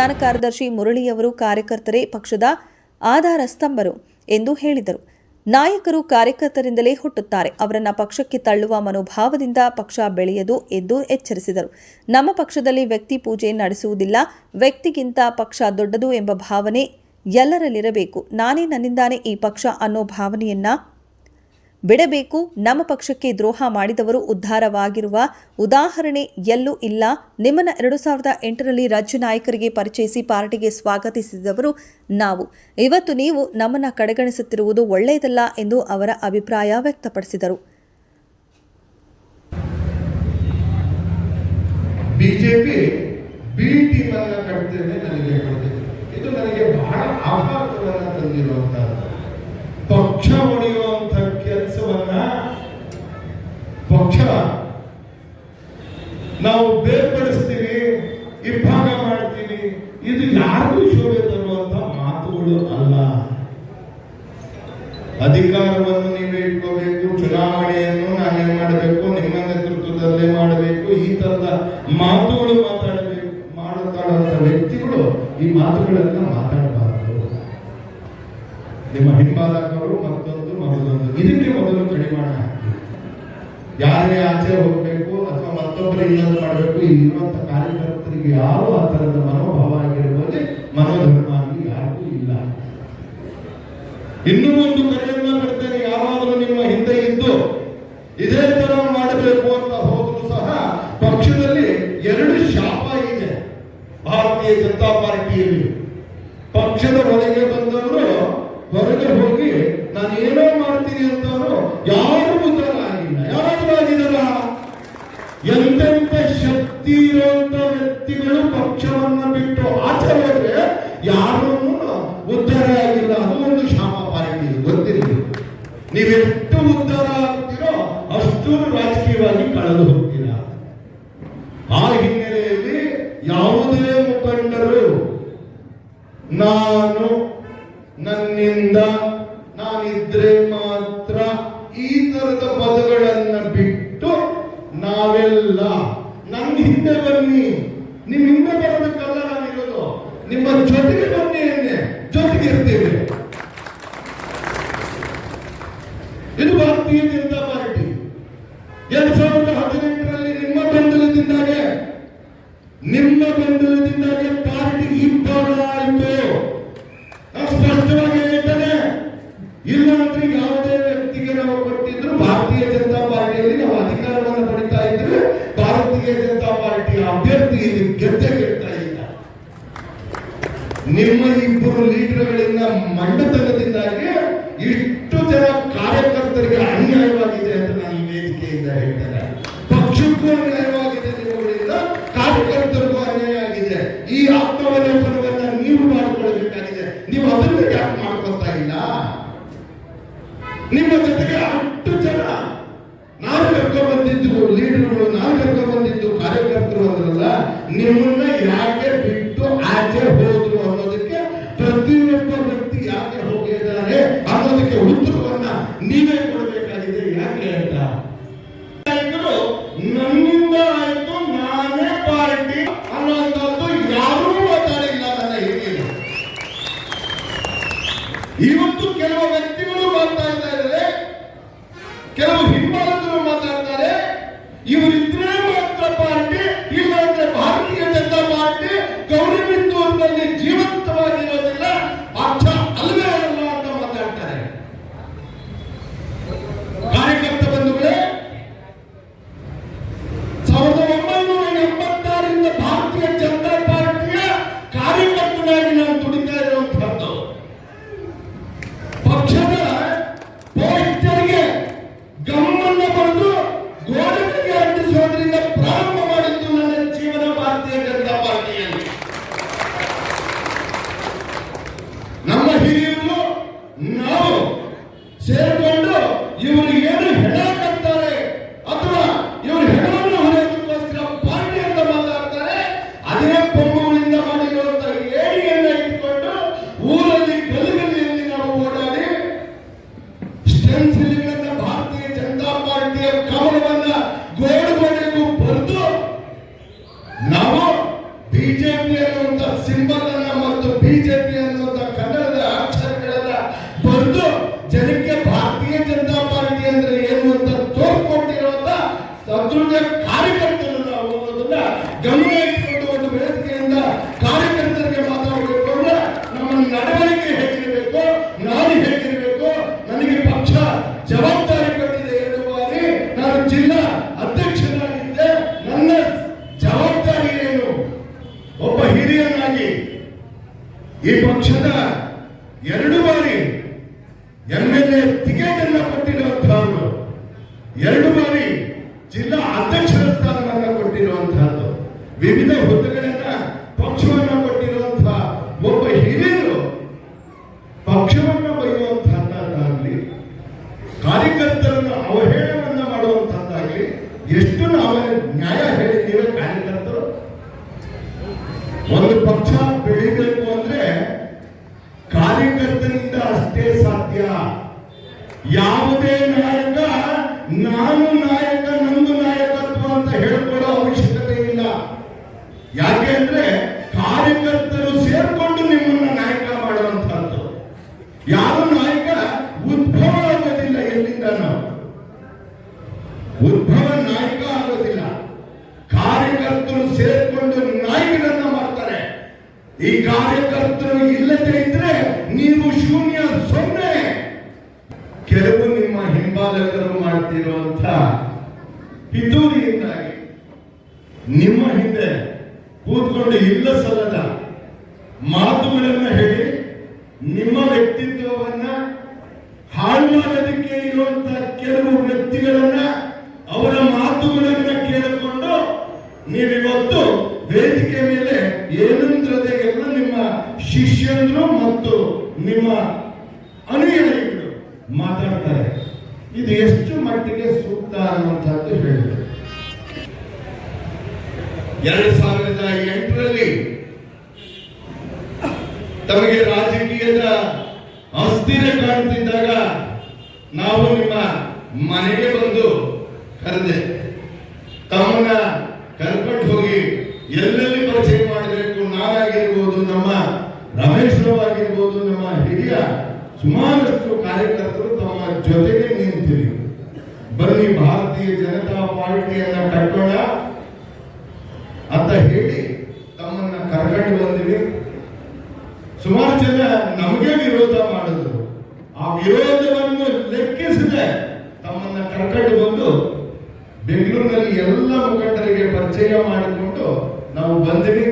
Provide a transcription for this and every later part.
ಪ್ರಧಾನ ಕಾರ್ಯದರ್ಶಿ ಮುರಳಿಯವರು ಕಾರ್ಯಕರ್ತರೇ, ಪಕ್ಷದ ಆಧಾರ ಸ್ತಂಭರು ಎಂದು ಹೇಳಿದರು. ನಾಯಕರು ಕಾರ್ಯಕರ್ತರಿಂದಲೇ ಹುಟ್ಟುತ್ತಾರೆ. ಅವರನ್ನ ಪಕ್ಷಕ್ಕೆ ತಳ್ಳುವ ಮನೋಭಾವದಿಂದ ಪಕ್ಷ ಬೆಳೆಯದು ಎಂದು ಎಚ್ಚರಿಸಿದರು. ನಮ್ಮ ಪಕ್ಷದಲ್ಲಿ ವ್ಯಕ್ತಿ ಪೂಜೆ ನಡೆಸುವುದಿಲ್ಲ. ವ್ಯಕ್ತಿಗಿಂತ ಪಕ್ಷ ದೊಡ್ಡದು ಎಂಬ ಭಾವನೆ ಎಲ್ಲರಲ್ಲಿರಬೇಕು. ನಾನೇ ನನ್ನಿಂದಾನೇ ಈ ಪಕ್ಷ ಅನ್ನೋ ಭಾವನೆಯನ್ನ ಬಿಡಬೇಕು, ನಮ್ಮ ಪಕ್ಷಕ್ಕೆ ದ್ರೋಹ ಮಾಡಿದವರು ಉದ್ಧಾರವಾಗಿರುವ ಉದಾಹರಣೆ ಎಲ್ಲೂ ಇಲ್ಲ. ನಿಮ್ಮನ್ನ ಎರಡು ಸಾವಿರದ ಎಂಟರಲ್ಲಿ ರಾಜ್ಯ ನಾಯಕರಿಗೆ ಪರಿಚಯಿಸಿ ಪಾರ್ಟಿಗೆ ಸ್ವಾಗತಿಸಿದವರು ನಾವು. ಇವತ್ತು ನೀವು ನಮ್ಮನ್ನ ಕಡೆಗಣಿಸುತ್ತಿರುವುದು ಒಳ್ಳೆಯದಲ್ಲ ಎಂದು ಅವರ ಅಭಿಪ್ರಾಯ ವ್ಯಕ್ತಪಡಿಸಿದರು. ಬಿಜೆಪಿ ಬಿ ಟೀಮ್ ಅನ್ನ ಕಟ್ತೇನೆ ನನಗೆ ಇದು ನನಗೆ ಬಹಳ ಆಘಾತವನ್ನು ತಂದಿರುವಂತಹ ಪಕ್ಷ ಹೊಡೆಯುವಂತ ಪಕ್ಷ ಆಗಿ ಯಾರಿಗೂ ಇಲ್ಲ. ಇನ್ನೂ ಒಂದು ಕರೆಯನ್ನ ಬಿಡ್ತೇನೆ ಯಾವಾಗಲೂ ನಿಮ್ಮ ಹಿಂದೆ ಇದ್ದು ಇದೇ ತರ ಮಾಡಬೇಕು ಅಂತ ಹೋದ್ರು ಸಹ ಪಕ್ಷದಲ್ಲಿ ಎರಡು ಶಾಪ ಇದೆ ಭಾರತೀಯ ಜನತಾ ಪಾರ್ಟಿಯಲ್ಲಿ. ಪಕ್ಷದ ಒಳಗೆ ಬಂದವರು ಹೊರಗೆ ಹೋಗಿ ನಾನು ಏನೋ ಮಾಡ್ತೀನಿ ಅಂತವರು ಯಾರು ಉತ್ತರ ಆ ಹಿನ್ನೆಲೆಯಲ್ಲಿ ಯಾವುದೇ ಮುಖಂಡರು, ನಾನು ನನ್ನಿಂದ ನಾನಿದ್ರೆ ಮಾತ್ರ ಈ ತರದ ಪದಗಳನ್ನ ಬಿಟ್ಟು ನಾವೆಲ್ಲ ನನ್ನ ಹಿಂದೆ ಬನ್ನಿ. ನಿಮ್ ಹಿಂದೆ ಬರಬೇಕಲ್ಲ ನಾನಿರೋದು. ನಿಮ್ಮ ಜೊತೆಗೆ ಇಲ್ಲ ಅಂದ್ರೆ ಯಾವುದೇ ವ್ಯಕ್ತಿಗೆ ನಾವು ಕೊಟ್ಟಿದ್ರು ಭಾರತೀಯ ಜನತಾ ಪಾರ್ಟಿಯಲ್ಲಿ ನಾವು ಅಧಿಕಾರವನ್ನು ಪಡಿತಾ ಇದ್ರೆ ಭಾರತೀಯ ಜನತಾ ಪಾರ್ಟಿಯ ಅಭ್ಯರ್ಥಿ ಗೆದ್ದೆ ಗೆಲ್ತಾ ಇಲ್ಲ. ನಿಮ್ಮ ಇಬ್ಬರು ಲೀಡರ್ಗಳಿಂದ ಮಂಡತನದಿಂದಾಗಿ ये पक्षधर ಯಾವುದೇ ನಾಯಕ ನಾನು ನಾಯಕ ನಂದು ನಾಯಕತ್ವ ಅಂತ ಹೇಳ್ಕೊಳ್ಳೋ ಅವಶ್ಯಕತೆ ಇಲ್ಲ ಯಾಕೆ ಅಂದ್ರೆ ಕಾರ್ಯಕರ್ತರು ಸೇರ್ಕೊಂಡು ನಿಮ್ಮನ್ನ ನಾಯಕ ಮಾಡುವಂತಹದ್ದು ಯಾವ ನಾಯಕ ಉದ್ಭವ ಆಗೋದಿಲ್ಲ ಎಲ್ಲಿಂದನೂ ಉದ್ಭವ ನಾಯಕ ಆಗೋದಿಲ್ಲ ಕಾರ್ಯಕರ್ತರು ಸೇರ್ಕೊಂಡು ನಾಯಕನನ್ನ ಮಾಡ್ತಾರೆ ಈ ಕಾರ್ಯಕರ್ತರು ಇಲ್ಲದೆ ಇದ್ರೆ ನೀವು ಶೂನ್ಯ ಸೊನ್ನೆ ಕೆಲವು ನಿಮ್ಮ ಹಿಂಬಾಲಕರು ಮಾಡ್ತಿರುವಂತ ಪಿತೂರಿಯಿಂದಾಗಿ ನಿಮ್ಮ ಹಿಂದೆ ಕೂತ್ಕೊಂಡು ಇಲ್ಲ ಸಲ್ಲದ ಮಾತುಗಳನ್ನ ಹೇಳಿ ನಿಮ್ಮ ವ್ಯಕ್ತಿತ್ವವನ್ನ ಹಾಳು ಮಾಡೋದಕ್ಕೆ ಇರುವಂತ ಕೆಲವು ವ್ಯಕ್ತಿಗಳನ್ನ ಅವರ ಮಾತುಗಳನ್ನ ಕೇಳಿಕೊಂಡು ನೀವಿವತ್ತು ವೇದಿಕೆ ಮೇಲೆ ಏನಂದ್ರದೆ ಎಲ್ಲ ನಿಮ್ಮ ಶಿಷ್ಯಂದ್ರು ಮತ್ತು ನಿಮ್ಮ ಅನುಯಾಯಿಗಳು ಮಾತಾಡ್ತಾರೆ. ಇದು ಎಷ್ಟು ಮಟ್ಟಿಗೆ ಸೂಕ್ತ ಅನ್ನುವಂಥದ್ದು ಹೇಳಿದ್ರು. ಎರಡು ಸಾವಿರದ ಎಂಟರಲ್ಲಿ ತಮಗೆ ರಾಜಕೀಯದ ಅಸ್ಥಿರ ಕಾಣ್ತಿದ್ದಾಗ ನಾವು ನಿಮ್ಮ ಮನೆಗೆ ಬಂದು ಕರೆದೆ ತಮ್ಮನ್ನ ಕರ್ಕೊಂಡು ಹೋಗಿ ಎಲ್ಲೆಲ್ಲಿ ಪರಿಚಯ ಮಾಡಬೇಕು ನಾನಾಗಿರ್ಬೋದು ನಮ್ಮ ರಮೇಶ್ ಆಗಿರ್ಬೋದು, ನಮ್ಮ ಹಿರಿಯ ಸುಮಾರಷ್ಟು ಕಾರ್ಯಕರ್ತರು ತಮ್ಮ ಜೊತೆಗೆ ನಿಂತಿರಿ. ಬನ್ನಿ ಭಾರತೀಯ ಜನತಾ ಪಾರ್ಟಿಯನ್ನ ಕಟ್ಟೋಣ ಅಂತ ಹೇಳಿ ತಮ್ಮನ್ನ ಕರ್ಕೊಂಡು ಬಂದಿವಿ ಸುಮಾರು ಜನ ನಮಗೆ ವಿರೋಧ ಮಾಡಿದ್ರು ಆ ವಿರೋಧವನ್ನು ಲೆಕ್ಕಿಸದೆ ತಮ್ಮನ್ನ ಕರ್ಕೊಂಡು ಬಂದು ಬೆಂಗಳೂರಿನಲ್ಲಿ ಎಲ್ಲ ಮುಖಂಡರಿಗೆ ಪರಿಚಯ ಮಾಡಿಕೊಂಡು ನಾವು ಬಂದಿವಿ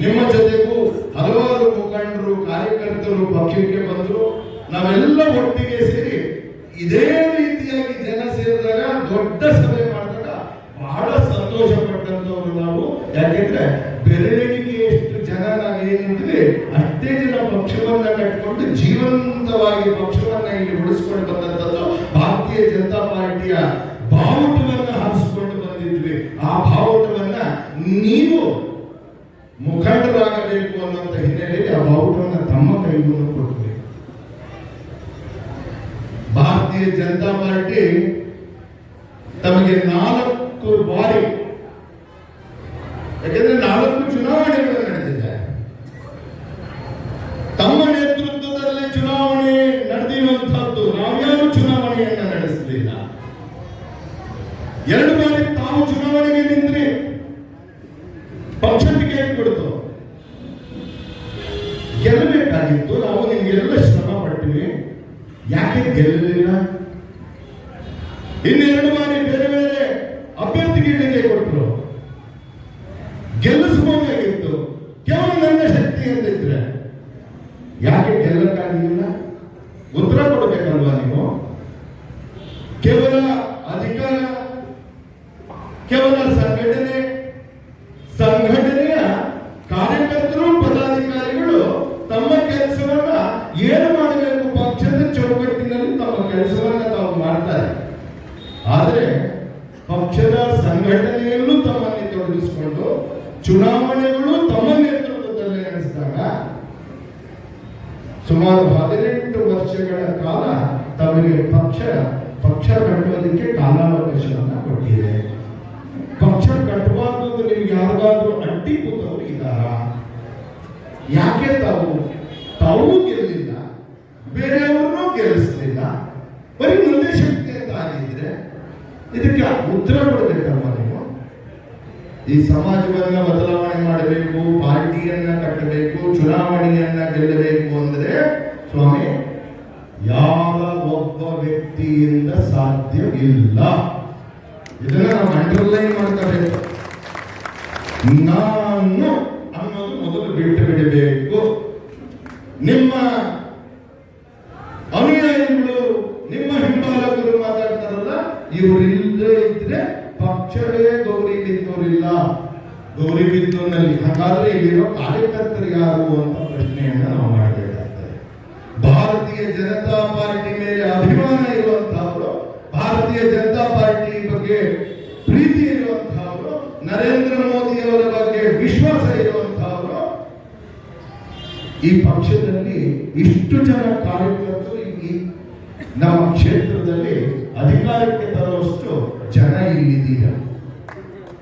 ನಿಮ್ಮ ಜೊತೆಗೂ ಹಲವಾರು ಮುಖಂಡರು ಕಾರ್ಯಕರ್ತರು ಪಕ್ಷಕ್ಕೆ ಬಂದರು ನಾವೆಲ್ಲ ಒಟ್ಟಿಗೆ ಸೇರಿ ಇದೇ ರೀತಿಯಾಗಿ ಜನ ಸೇರಿದಾಗ ದೊಡ್ಡ ಸಭೆ ಮಾಡಿದಾಗ ಬಹಳ ಸಂತೋಷ ಪಟ್ಟಂತವ್ರು ನಾವು. ಯಾಕೆಂದ್ರೆ ಬೆರಳಿಗೆ ಎಷ್ಟು ಜನ ನಾವು ಏನಿದ್ವಿ ಅಷ್ಟೇ ಜನ ಪಕ್ಷವನ್ನ ಕಟ್ಕೊಂಡು ಜೀವಂತವಾಗಿ ಪಕ್ಷವನ್ನ ಇಲ್ಲಿ ಉಳಿಸ್ಕೊಂಡು ಬಂದಂತದ್ದು ಭಾರತೀಯ ಜನತಾ ಪಾರ್ಟಿಯ ಬಾವುಟವನ್ನ ಹಾರಿಸ್ಕೊಂಡು ಬಂದಿದ್ವಿ. ಆ ಬಾವುಟವನ್ನ ನೀವು ಮುಖಂಡರಾಗಬೇಕು ಅನ್ನುವಂತ ಹಿನ್ನೆಲೆಯಲ್ಲಿ ಆ ಬಾವುಟವನ್ನ ತಮ್ಮ ಕೈಗೂ ಕೊಟ್ವಿ. ಭಾರತೀಯ ಜನತಾ ಪಾರ್ಟಿ ತಮಗೆ ನಾಲ್ಕು ಬಾರಿ, ಯಾಕೆಂದ್ರೆ ನಾಲ್ಕು ಚುನಾವಣೆಗಳು ನಡೆದಿದೆ. ತಮ್ಮ ನೇತೃತ್ವದಲ್ಲಿ ಚುನಾವಣೆ ನಡೆದಿರುವಂತಹದ್ದು ನಾವ್ಯಾರು ಚುನಾವಣೆಯನ್ನ ನಡೆಸಲಿಲ್ಲ. ಎರಡು ಬಾರಿ ತಾವು ಚುನಾವಣೆಗೆ ನಿಂತ್ರಿ ಕೇವಲ ಅಧಿಕಾರ ಕೇವಲ ಸಂಘಟನೆ ಸಂಘಟನೆಯ ಕಾರ್ಯಕರ್ತರು ಪದಾಧಿಕಾರಿಗಳು ತಮ್ಮ ಕೆಲಸವನ್ನ ಏನು ಮಾಡಬೇಕು ಪಕ್ಷದ ಚೌಕಟ್ಟಿನಲ್ಲಿ ತಮ್ಮ ಕೆಲಸವನ್ನ ತಾವು ಮಾಡ್ತಾರೆ ಆದರೆ ಪಕ್ಷದ ಸಂಘಟನೆಯಲ್ಲೂ ತಮ್ಮನ್ನು ತೊಡಗಿಸಿಕೊಂಡು ಚುನಾವಣೆಗಳು ತಮ್ಮ ನೇತೃತ್ವದಲ್ಲಿ ನಡೆಸಿದಾಗ ಸುಮಾರು ಹದಿನೆಂಟು ವರ್ಷಗಳ ಕಾಲ ತಮಗೆ ಪಕ್ಷ ಪಕ್ಷ ಕಟ್ಟುವುದಕ್ಕೆ ಕಾಲಾವಕಾಶವನ್ನ ಕೊಟ್ಟಿದೆ ಪಕ್ಷ ಕಟ್ಟಬಾರ್ದು ಅಂತ ನಿಮ್ಗೆ ಯಾರಿಗಾದ್ರೂ ಅಡ್ಡಿ ಕೂತವರು ಇದ್ದಾರಾ ಯಾಕೆ ತಾವು ತಾವು ಗೆಲ್ಲಿಲ್ಲ ಬೇರೆಯವ್ರನ್ನೂ ಗೆಲ್ಲಿಸಲಿಲ್ಲ ಬರೀ ಮುಂದೆ ಶಕ್ತಿ ಅಂತ ಆಗಿದ್ರೆ ಇದಕ್ಕೆ ಉತ್ತರ ಕೊಡಬೇಕಮ್ಮ ನೀವು? ಈ ಸಮಾಜವನ್ನ ಬದಲಾವಣೆ ಮಾಡಬೇಕು, ಪಾರ್ಟಿಯನ್ನ ಕಟ್ಟಬೇಕು, ಚುನಾವಣೆಯನ್ನ ಗೆಲ್ಲಬೇಕು ಅಂದ್ರೆ ಸ್ವಾಮಿ, ಯಾವ ಒಬ್ಬ ವ್ಯಕ್ತಿಯಿಂದ ಸಾಧ್ಯವಿಲ್ಲ ಇದನ್ನ ನಾವು ಅಂಡರ್ಲೈನ್ ಮಾಡ್ಕೋಬೇಕು. ನಾನು ಅನ್ನೋದು ಮೊದಲು ಬಿಟ್ಟು ಬಿಡಬೇಕು ನಿಮ್ಮ ಅನುಯಾಯಿಗಳು ಇವರಿಲ್ಲದೆ ಇದ್ರೆ ಪಕ್ಷವೇ ಗೌರಿ ಬಿದ್ದೂರಿಲ್ಲ. ಗೌರಿ ಬಿದ್ದೂರಿನಲ್ಲಿ ಹಾಗಾದ್ರೆ ಇಲ್ಲಿರೋ ಕಾರ್ಯಕರ್ತರು ಯಾರು ಅಂತ ಪ್ರಶ್ನೆಯನ್ನ ನಾವು ಮಾಡಬೇಕಾಗ್ತದೆ. ಭಾರತೀಯ ಜನತಾ ಪಾರ್ಟಿ ಮೇಲೆ ಅಭಿಮಾನ ಇರುವಂತಹವರು ಭಾರತೀಯ ಜನತಾ ಪಾರ್ಟಿ ಬಗ್ಗೆ ಪ್ರೀತಿ ಇರುವಂತಹವರು ನರೇಂದ್ರ ಮೋದಿ ಅವರ ಬಗ್ಗೆ ವಿಶ್ವಾಸ ಇರುವಂತಹವರು ಈ ಪಕ್ಷದಲ್ಲಿ ಇಷ್ಟು ಜನ ಕಾರ್ಯಕರ್ತರು ಈ ನಮ್ಮ ಕ್ಷೇತ್ರದಲ್ಲಿ ಅಧಿಕಾರಕ್ಕೆ ತರುವಷ್ಟು ಜನ ಇಲ್ಲಿದ್ದೀರ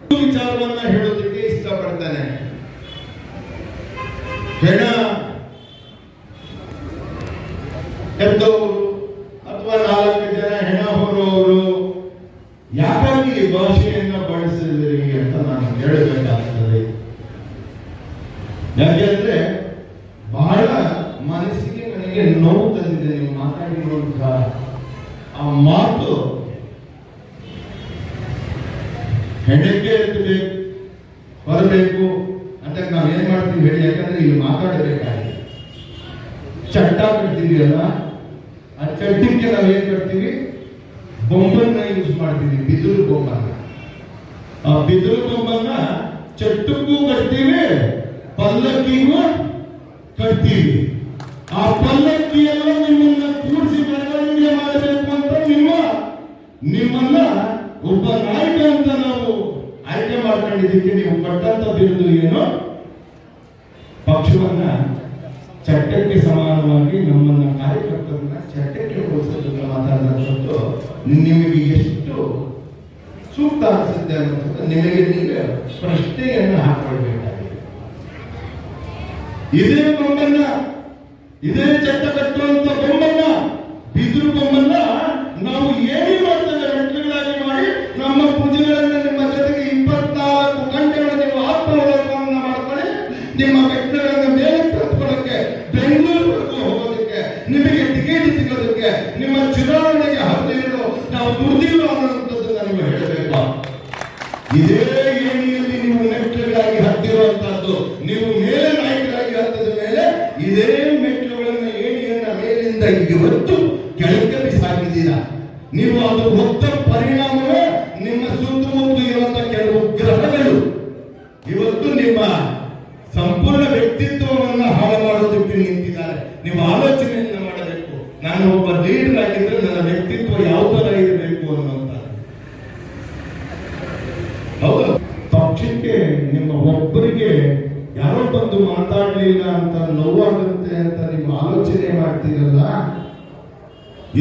ಒಂದು ವಿಚಾರವನ್ನ ಹೇಳೋದಕ್ಕೆ ಇಷ್ಟಪಡ್ತೇನೆ ಹೆಣ ಎದ್ದವರು ಅಥವಾ ನಾಲ್ಕು ಜನ ಹೆಣ ಹೊರುವವರು ಯಾಕಾಗಿ ಈ ಭಾಷೆಯನ್ನ ಬಳಸಿದಿರಿ ಅಂತ ನಾನು ಹೇಳಬೇಕಾಗ್ತದೆ ಯಾಕೆಂದ್ರೆ ಬಹಳ ಮನಸ್ಸಿಗೆ ನನಗೆ ನೋವು ತಂದಿದೆ ನೀವು ಮಾತಾಡಿರುವಂತಹ ಆ ಮಾತು ಹೆಣಕ್ಕೆ ಎತ್ತಬೇಕು ಬರಬೇಕು ಅಂತ ನಾವು ಏನ್ ಮಾಡ್ತೀವಿ ಹೇಳಿ ಯಾಕಂದ್ರೆ ಇಲ್ಲಿ ಮಾತಾಡಬೇಕಾಗಿದೆ ಚಟ್ಟ ಕಟ್ತೀವಿ ಅಲ್ಲ ಆ ಚಟ್ಟಕ್ಕೆ ನಾವು ಏನ್ ಮಾಡ್ತೀವಿ ಬೊಂಬನ್ನ ಯೂಸ್ ಮಾಡ್ತೀವಿ ಬಿದಿರು ಬೊಂಬನ್ನ ಆ ಬಿದಿರು ಬೊಂಬನ್ನ ಚಟ್ಟಕ್ಕೂ ಕಟ್ತೀವಿ ಪಲ್ಲಕ್ಕಿಗೂ ಕಟ್ತೀವಿ ಆ ಪಲ್ಲಕ್ಕಿಯನ್ನು ನಿಮ್ಮನ್ನ ಕೂಡಿಸಿ ಬೆಳವಣಿಗೆ ಮಾಡಬೇಕು ಅಂತ ನಿಮ್ಮ ನಿಮ್ಮನ್ನ ಒಬ್ಬ ನಾಯಕ ಅಂತ ನಾವು ಆಯ್ಕೆ ಮಾಡ್ಕೊಂಡಿದ್ದಕ್ಕೆ ನೀವು ಕಟ್ಟಂತ ಬಿರುದು ಏನು? ಪಕ್ಷವನ್ನ ಚಟ್ಟಕ್ಕೆ ಸಮಾನವಾಗಿ ನಮ್ಮನ್ನ ಕಾರ್ಯಕರ್ತರನ್ನ ಚಟ್ಟಕ್ಕೆ ಹೋಲಿಸೋದನ್ನ ಮಾತಾಡಿದಂಥದ್ದು ನಿಮಗೆ ಎಷ್ಟು ಸೂಕ್ತ ಅನಿಸುತ್ತೆ ಅನ್ನೋದು ನಿಮಗೆ ನೀವೇ ಪ್ರಶ್ನೆಯನ್ನು ಹಾಕೊಳ್ಬೇಕಾಗಿದೆ ಇದೇ ಬೊಮ್ಮನ್ನ ಇದೇ ಚಟ್ಟ ಕಟ್ಟುವಂತ ಬೊಮ್ಮನ್ನ ಬಿದಿರು ಬೊಮ್ಮನ್ನ ನಾವು ಏನೇ ಮಾಡ್ತೇವೆ ಮೆಟ್ಲುಗಳಾಗಿ ಮಾಡಿ ನಮ್ಮ ಪೂಜೆಗಳನ್ನ ನಿಮ್ಮ ಜೊತೆಗೆ ಇಪ್ಪತ್ನಾಲ್ಕು ಗಂಟೆಗಳ ನೀವು ಆತ್ಮ ಮಾಡ್ಕೊಳ್ಳಿ. ನಿಮ್ಮ ಆಲೋಚನೆಯನ್ನ ಮಾಡಬೇಕು? ನಾನು ಒಬ್ಬ ಲೀಡರ್ ಆಗಿದ್ರೆ ನನ್ನ ವ್ಯಕ್ತಿತ್ವ ಯಾವ ತರ ಇರಬೇಕು ಅನ್ನುವಂತ ಹೌದು. ಪಕ್ಷಕ್ಕೆ, ನಿಮ್ಮ ಒಬ್ಬರಿಗೆ ಯಾರೋ ಬಂದು ಮಾತಾಡ್ಲಿಲ್ಲ ಅಂತ ನೋವಾಗುತ್ತೆ ಅಂತ ನೀವು ಆಲೋಚನೆ ಮಾಡ್ತೀರಲ್ಲ?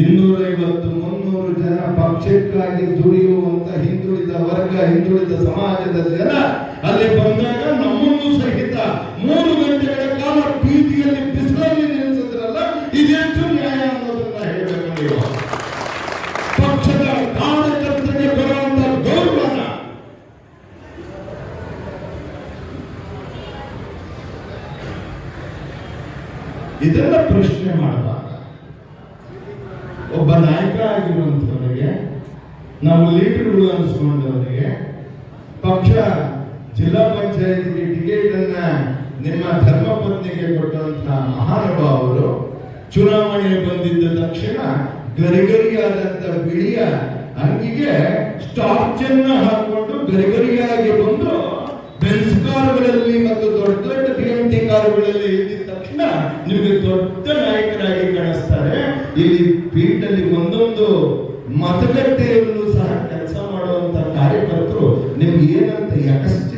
ಇನ್ನೂರೈವತ್ತು, ಮುನ್ನೂರು ಜನ ಪಕ್ಷಕ್ಕಾಗಿ ದುಡಿಯುವಂತ ಹಿಂದುಳಿದ ವರ್ಗ, ಹಿಂದುಳಿದ ಸಮಾಜದ ಜನ ಅಲ್ಲಿ ಬಂದಾಗ ನಮ್ಮನ್ನು ಸಹಿತ ಮೂರು ಗಂಟೆಗಳ ಇದನ್ನ ಪ್ರಶ್ನೆ ಮಾಡುವಾಗ ಒಬ್ಬ ನಾಯಕ ಆಗಿರುವಂತವರಿಗೆ ನಾವು ಲೀಡರ್ಗಳು ಅನಿಸ್ಕೊಂಡವರಿಗೆ, ಪಕ್ಷ ಜಿಲ್ಲಾ ಪಂಚಾಯಿತಿ ಟಿಕೆಟ್ ಇದನ್ನ ನಿಮ್ಮ ಧರ್ಮಪತ್ನಿಗೆ ಕೊಟ್ಟಂತಹ ಮಹಾನುಭಾವರು ಚುನಾವಣೆ ಬಂದಿದ್ದ ತಕ್ಷಣ ಗರಿಗರಿಯಾದಂತ ಬಿಳಿಯ ಅಂಗಿಗೆ ಸ್ಟಾರ್ಚ್ ಅನ್ನ ಹಾಕೊಂಡು ಗರಿಗರಿಯಾಗಿ ಬಂದು ಬೆನ್ಸ್ ಕಾರುಗಳಲ್ಲಿ ಮತ್ತು ದೊಡ್ಡ ದೊಡ್ಡ ಬಿ ಎಂ ಟಿ ಕಾರುಗಳಲ್ಲಿ ಇದ್ದಿದ ತಕ್ಷಣ ನಿಮಗೆ ದೊಡ್ಡ ನಾಯಕರಾಗಿ ಕಾಣಿಸ್ತಾರೆ. ಇಲ್ಲಿ ಫೀಲ್ಡಲ್ಲಿ ಒಂದೊಂದು ಮತಗಟ್ಟೆಯಲ್ಲೂ ಸಹ ಕೆಲಸ ಮಾಡುವಂತ ಕಾರ್ಯಕರ್ತರು ನಿಮ್ಗೆ ಏನಂತ ಯಕಶ್ಚಿತ್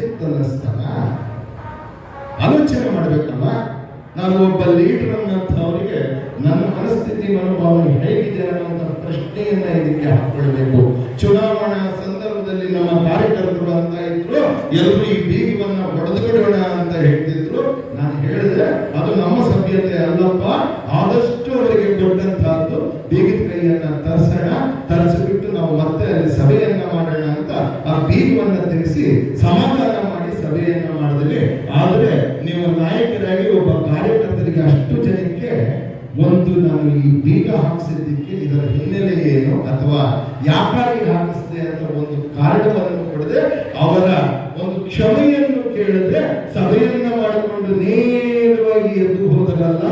ಇದಕ್ಕೆ ಚುನಾವಣಾ ಸಂದರ್ಭದಲ್ಲಿ ನಮ್ಮ ಕಾರ್ಯಕರ್ತರು ಅಂತ ಇದ್ರು ಎಲ್ಲರೂ ಈ ಬೀಗವನ್ನ ಹೊಡೆದುಬಿಡೋಣ ಅಂತ ಹೇಳ್ತಿದ್ರು. ನಾನು ಹೇಳಿದ್ರೆ ಅದು ನಮ್ಮ ಸಭ್ಯತೆ ಅಲ್ಲಪ್ಪ. ಆದಷ್ಟು ಅವರಿಗೆ ಕೊಟ್ಟಂತಹದ್ದು ಬೀಗದ ಕೈಯನ್ನ ತರಿಸೋಣ, ತರಿಸಿಬಿಟ್ಟು ನಾವು ಮತ್ತೆ ಅಲ್ಲಿ ಸಭೆಯನ್ನ ಮಾಡೋಣ ಅಂತ ಆ ಬೀಗವನ್ನ ತೆಗೆಸಿ ಸಮಾಧಾನ ಮಾಡಿ ಸಭೆಯನ್ನ ಮಾಡಿದ್ರೆ ಆದ್ರೆ ನೀವು ನಾಯಕರಾಗಿ ಒಬ್ಬ ಕಾರ್ಯಕರ್ತರಿಗೆ ಅಷ್ಟು ಜನಕ್ಕೆ ಒಂದು ನಾನು ಈ ಬೀಗ ಹಾಕಿಸಿದ್ದಕ್ಕೆ ಇದರ ಹಿನ್ನೆಲೆ ಏನು ಅಥವಾ ಯಾಕಾಗಿ ಹಾಕಿಸಿದೆ ಅಂತ ಒಂದು ಕಾರಣವನ್ನು ಕೊಡದೆ ಅವರ ಒಂದು ಕ್ಷಮೆಯನ್ನು ಕೇಳದೆ ಸಭೆಯನ್ನ ಮಾಡಿಕೊಂಡು ನೇರವಾಗಿ ಎದ್ದು ಹೋದರಲ್ಲ,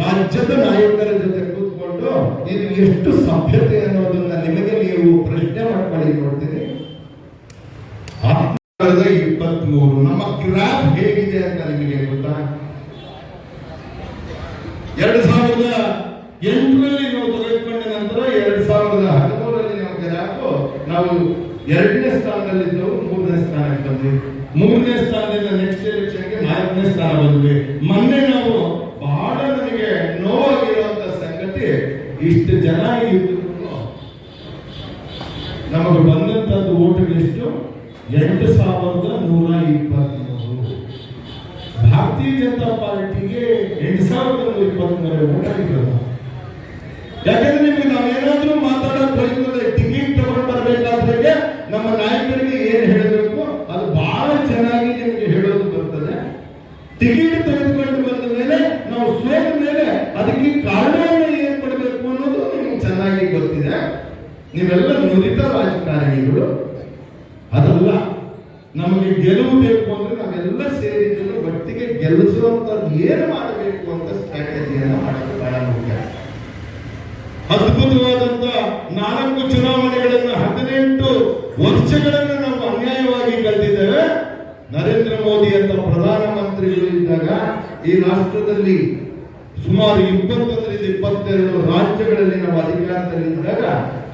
ರಾಜ್ಯದ ನಾಯಕರ ಜೊತೆ ಕೂತ್ಕೊಂಡು ನೀನು ಎಷ್ಟು ಸಭ್ಯತೆ ಅನ್ನೋದನ್ನ ನಿಮಗೆ ನೀವು ಪ್ರಶ್ನೆ ಮಾಡ್ಕೊಂಡು ಗ್ರಾಫ್ ಹೇಗಿದೆ ಅಂತ ನಿಮಗೆ ಗೊತ್ತಾ ಎರಡು ಸಾವಿರದ ಎಂಟರಲ್ಲಿ ನಾವು ತೆಗೆದುಕೊಂಡ ನಂತರ ಎರಡು ಸಾವಿರದ ಹದಿಮೂರರಲ್ಲಿ ನಾವು ಗ್ರಾಫ್ ನಾವು ಎರಡನೇ ಸ್ಥಾನದಲ್ಲಿದ್ದವು ಮೂರನೇ ಸ್ಥಾನಕ್ಕೆ ಬಂದ್ವಿ ಮೂರನೇ ಸ್ಥಾನದಿಂದ ನೆಕ್ಸ್ಟ್ ಎಲೆಕ್ಷನ್ಗೆ ನಾಲ್ಕನೇ ಸ್ಥಾನ ಬಂದ್ವಿ. ಮೊನ್ನೆ ನಾವು ಬಹಳ ನನಗೆ ನೋವಾಗಿರುವಂತ ಸಂಗತಿ, ಇಷ್ಟು ಜನ ನಮಗೆ ಬಂದಂತದ್ದು ಓಟುಗಳೆಷ್ಟು ಎಂಟು ಸಾವಿರದ ನೂರ ಇಪ್ಪತ್ಮೂರು. ಭಾರತೀಯ ಜನತಾ ಪಾರ್ಟಿಗೆ ಎಂಟು ಸಾವಿರದ ನೂರ ಇಪ್ಪತ್ಮೂರು ಗೊತ್ತಿದೆ ನೀವೆಲ್ಲ ನುರಿತ ರಾಜಕಾರಣಿಗಳು. ಅದಲ್ಲ, ನಮಗೆ ಗೆಲುವು ಬೇಕು ಅಂದ್ರೆ ನಾವೆಲ್ಲ ಸೇರಿದ್ರು ಒಟ್ಟಿಗೆ ಗೆಲ್ಲಿಸುವಂಥದ್ದು ಏನು ಮಾಡಬೇಕು ಅಂತ ಸ್ಟ್ರಾಟಜಿಯನ್ನು ಮಾಡೋದು ಬಹಳ ಮುಖ್ಯ. ಅದ್ಭುತವಾದಂತ ನಾಲ್ಕು ಚುನಾವಣೆಗಳನ್ನು ಹದಿನೆಂಟು ವರ್ಷಗಳನ್ನು ನಾವು ಅನ್ಯಾಯವಾಗಿ ಕಳೆದಿದ್ದೇವೆ. ನರೇಂದ್ರ ಮೋದಿ ಅಂತ ಪ್ರಧಾನಮಂತ್ರಿಗಳು ಇದ್ದಾಗ ಈ ರಾಷ್ಟ್ರದಲ್ಲಿ ಸುಮಾರು ಇಪ್ಪತ್ತೊಂದರಿಂದ ಇಪ್ಪತ್ತೆರಡು ರಾಜ್ಯಗಳಲ್ಲಿ ನಾವು ಅಧಿಕಾರದಲ್ಲಿದ್ದಾಗ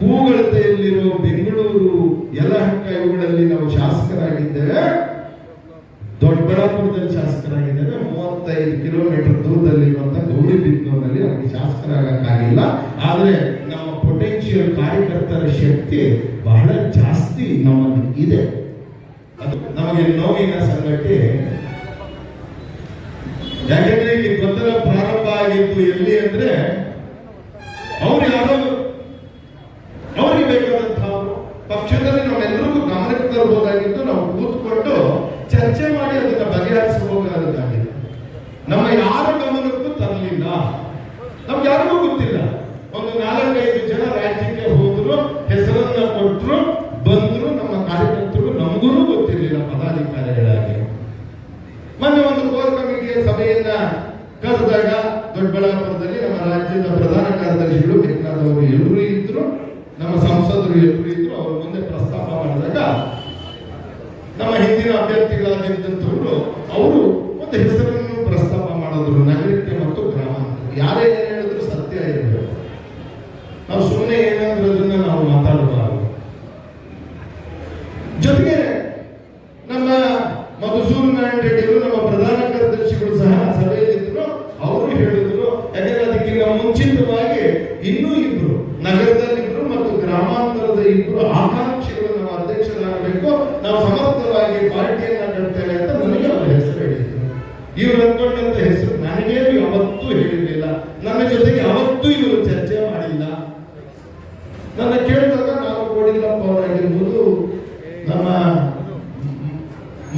ಹೂಗಳತೆಯಲ್ಲಿರುವ ಬೆಂಗಳೂರು, ಯಲಹಂಕ ಇವುಗಳಲ್ಲಿ ನಾವು ಶಾಸಕರಾಗಿದ್ದೇವೆ ದೊಡ್ಡಬಳ್ಳಾಪುರದಲ್ಲಿ ಶಾಸಕರಾಗಿದ್ದೇವೆ ಮೂವತ್ತೈದು ಕಿಲೋಮೀಟರ್ ದೂರದಲ್ಲಿರುವಂತಹ ಗೌರಿಬಿದನೂರಿನಲ್ಲಿ ನಮಗೆ ಶಾಸಕರಾಗಕ್ಕಾಗಿಲ್ಲ ಆದ್ರೆ ನಮ್ಮ ಪೊಟೆನ್ಶಿಯಲ್ ಕಾರ್ಯಕರ್ತರ ಶಕ್ತಿ ಬಹಳ ಜಾಸ್ತಿ ನಮ್ಮಲ್ಲಿ ಇದೆ. ನಮಗೆ ನೋವಿನ ಸಂಗತಿ ಯಾಕಂದ್ರೆ ಎಲ್ಲಿ ಅಂದ್ರೆ ಅವ್ರು ಯಾರೋ ಅವ್ರಿಗೆ ಬೇಕಾದಂತಹವರು ಪಕ್ಷದಲ್ಲಿ ನಾವೆಲ್ಲರಿಗೂ ಗಮನಕ್ಕೆ ತರಬಹುದಾಗಿತ್ತು ನಾವು ಕೂತ್ಕೊಂಡು ಚರ್ಚೆ ಮಾಡಿ ಅದನ್ನ ಬಗೆಹರಿಸಬಹುದಾಗಿದೆ ನಮ್ಮ ಯಾರ ಗಮನಕ್ಕೂ ತರಲಿಲ್ಲ ನಮ್ಗೆ ಯಾರಿಗೂ ಗೊತ್ತಿಲ್ಲ ಒಂದು ನಾಲ್ಕೈದು ಜನ ರಾಜ್ಯಕ್ಕೆ ಹೋದ್ರು ಹೆಸರನ್ನ ಕೊಟ್ಟರು ಬಂದ್ರು ನಮ್ಮ ಕಾರ್ಯಕರ್ತರು ನಮಗೂ ಗೊತ್ತಿರಲಿಲ್ಲ ಪದಾಧಿಕಾರಿಗಳಾಗಿ ಮೊನ್ನೆ ಒಂದು ಕೋರ್ ಕಮಿಟಿಯ ಸಭೆಯನ್ನ ಕರೆದಾಗ ದೊಡ್ಡಬಳ್ಳಾಪುರದಲ್ಲಿ ನಮ್ಮ ರಾಜ್ಯದ ಪ್ರಧಾನ ಕಾರ್ಯದರ್ಶಿಗಳು ಬೇಕಾದವರು ಎಲ್ಲರೂ ಇದ್ರು ನಮ್ಮ ಸಂಸದರು ಎಲ್ಲರೂ ಇದ್ರು ಅವ್ರ ಮುಂದೆ ಪ್ರಸ್ತಾಪ ಮಾಡಿದಾಗ ನಮ್ಮ ಹಿಂದಿನ ಅಭ್ಯರ್ಥಿಗಳಾಗಿದ್ದಂಥವ್ರು ಅವರು ಒಂದು ಹೆಸರನ್ನು ಪ್ರಸ್ತಾಪ ಮಾಡಿದ್ರು ನಗರಕ್ಕೆ ಮತ್ತು ಗ್ರಾಮಾಂತರ ಯಾರೇ ಏನ್ ಹೇಳಿದ್ರು ಸತ್ಯ ಇರಬೇಕು ನಾವು ಸುಮ್ಮನೆ ಏನಾದ್ರೂ ಅದನ್ನ ನಾವು ಮಾತಾಡಬಾರದು ಜೊತೆಗೆ ನಮ್ಮ ಮಧುಸೂದನ್ ನಾರಾಯಣ ರೆಡ್ಡಿಗಳು ನಮ್ಮ ಪ್ರಧಾನ ಕಾರ್ಯದರ್ಶಿಗಳು ಸಹ ಸಭೆಯಲ್ಲಿದ್ದರು ಅವರು ಹೇಳಿದ್ರು ಯಾಕಂದ್ರೆ ಅದಕ್ಕಿಂತ ಮುಂಚಿತವಾಗಿ ಇನ್ನೂ ಇಬ್ರು ನಗರದಲ್ಲಿಬ್ರು ಮತ್ತು ಗ್ರಾಮಾಂತರದ ಆಕಾಂಕ್ಷೆಗಳು ನಾವು ಅಧ್ಯಕ್ಷರಾಗಬೇಕು, ನಾವು ಸಮರ್ಥವಾಗಿ ಪಾರ್ಟಿಯನ್ನ ಕಟ್ತೇವೆ ಅಂತ ನನಗೆ ಅವರ ಹೆಸರು ಹೇಳಿದ್ರು. ಇವ್ರು ಅಂದ್ಕೊಂಡಂತ ಹೆಸರು ನನಗೆ ಯಾವತ್ತೂ ಹೇಳಿರ್ಲಿಲ್ಲ ನನ್ನ ಜೊತೆಗೆ ಯಾವತ್ತೂ ಇವರು ಚರ್ಚೆ ಮಾಡಿಲ್ಲ ನನ್ನ ಕೇಳಿದಾಗ ನಾವು ಕೋಡಿಲ್ಲಪ್ಪ ಅವರಾಗಿರ್ಬೋದು ನಮ್ಮ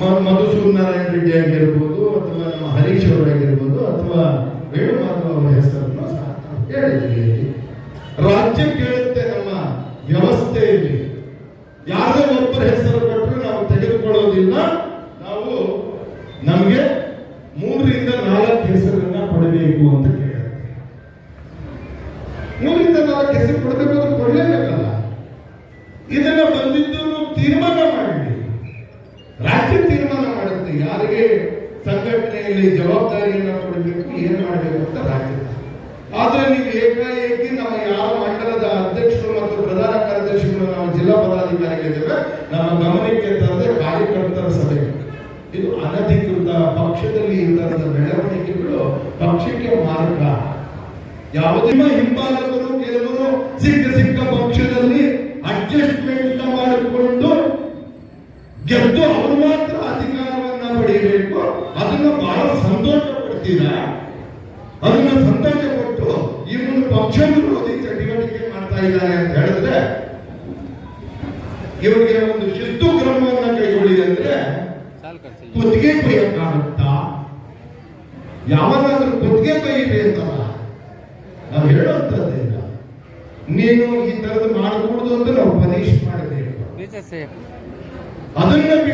ಮ- ಮಧುಸೂದನ್ ನಾರಾಯಣ ರೆಡ್ಡಿ ಆಗಿರ್ಬೋದು ಅಥವಾ ನಮ್ಮ ಹರೀಶ್ ಅವರಾಗಿರ್ಬೋದು ಅಥವಾ ವೇಣುಮಾಧವ ಅವರ ಹೆಸರನ್ನು ಸಹ ನಾವು ಹೇಳಿದ್ವಿ ಇಲ್ಲಿ. ರಾಜ್ಯ ಕೇಳುತ್ತೆ ನಮ್ಮ ವ್ಯವಸ್ಥೆಯಲ್ಲಿ ಯಾರದೇ ಒಬ್ಬರ ಹೆಸರು ಕೊಟ್ಟರು ನಾವು ತೆಗೆದುಕೊಳ್ಳೋದಿಲ್ಲ ನಾವು ನಮಗೆ ಮೂರರಿಂದ ನಾಲ್ಕು ಹೆಸರನ್ನ ಪಡಬೇಕು ಅಂತ ಕೇಳುತ್ತೆ ಮೂರರಿಂದ ನಾಲ್ಕು ಹೆಸರು ಕೊಡಬೇಕು ಅಂತ ಕೊಡಲೇಬೇಕಲ್ಲ. ಇದನ್ನ ಬಂದಿದ್ದು ತೀರ್ಮಾನ ಮಾಡಿ ರಾಜ್ಯ ತೀರ್ಮಾನ ಮಾಡುತ್ತೆ ಯಾರಿಗೆ ಸಂಘಟನೆಯಲ್ಲಿ ಜವಾಬ್ದಾರಿಯನ್ನ ಕೊಡಬೇಕು, ಏನ್ ಮಾಡಬೇಕು ಅಂತ ರಾಜ್ಯ. ಆದ್ರೆ ನೀವು ಏಕಾಏಕಿ ನಮ್ಮ ಯಾವ ಮಂಡಲದ ಅಧ್ಯಕ್ಷರು ಮತ್ತು ಪ್ರಧಾನ ಕಾರ್ಯದರ್ಶಿಗಳು ನಾವು ಜಿಲ್ಲಾ ಪದಾಧಿಕಾರಿಗಳಿದ್ದೇವೆ ನಮ್ಮ ಗಮನಕ್ಕೆ ಇದು ಅನಧಿಕೃತ ಪಕ್ಷದಲ್ಲಿ ಇರತಕ್ಕಂಥ ಬೆಳವಣಿಗೆಗಳು ಪಕ್ಷಕ್ಕೆ ಮಾರ್ಗ ಯಾವುದೇ ಹಿಂಬಾಲಕರು ಕೆಲವರು ಸಿಕ್ಕ ಸಿಕ್ಕ ಪಕ್ಷದಲ್ಲಿ ಅಡ್ಜಸ್ಟ್ಮೆಂಟ್ ಮಾಡಿಕೊಂಡು ಗೆದ್ದು ಅವರು ಮಾತ್ರ ಅಧಿಕಾರವನ್ನ ಪಡೆಯಬೇಕು ಅದನ್ನ ಬಹಳ ಸಂತೋಷ ಪಡ್ತೀರಾ ಅದನ್ನ ಸಂತೋಷ ಪಟ್ಟು ಇವನು ಪಕ್ಷ ವಿರೋಧಿ ಚಟುವಟಿಕೆ ಮಾಡ್ತಾ ಇದ್ದಾರೆ ಅಂತ ಹೇಳಿದ್ರೆ ಇವರಿಗೆ ಒಂದು ಶಿಸ್ತು ಕ್ರಮವನ್ನ ಕೈಗೊಳ್ಳಿ ಅಂದ್ರೆ ಕುತ್ತಿಗೆ ಕೊಯ್ಯಕ್ಕಾಗುತ್ತಾ ಯಾವನಾದ್ರೂ ಕುತ್ತಿಗೆ ಕೊಯ್ಯಿರಿ ಅಂತಲ್ಲ ನಾವು ಹೇಳುವಂತದ್ದೇನ ನೀನು ಈ ತರದ್ ಮಾಡಕೂಡದು ಅಂತ ನಾವು ಪರೀಕ್ಷೆ ಮಾಡಬೇಕು ಅದನ್ನ ಬಿಟ್ಟು ನೀವು ಈ ತರದ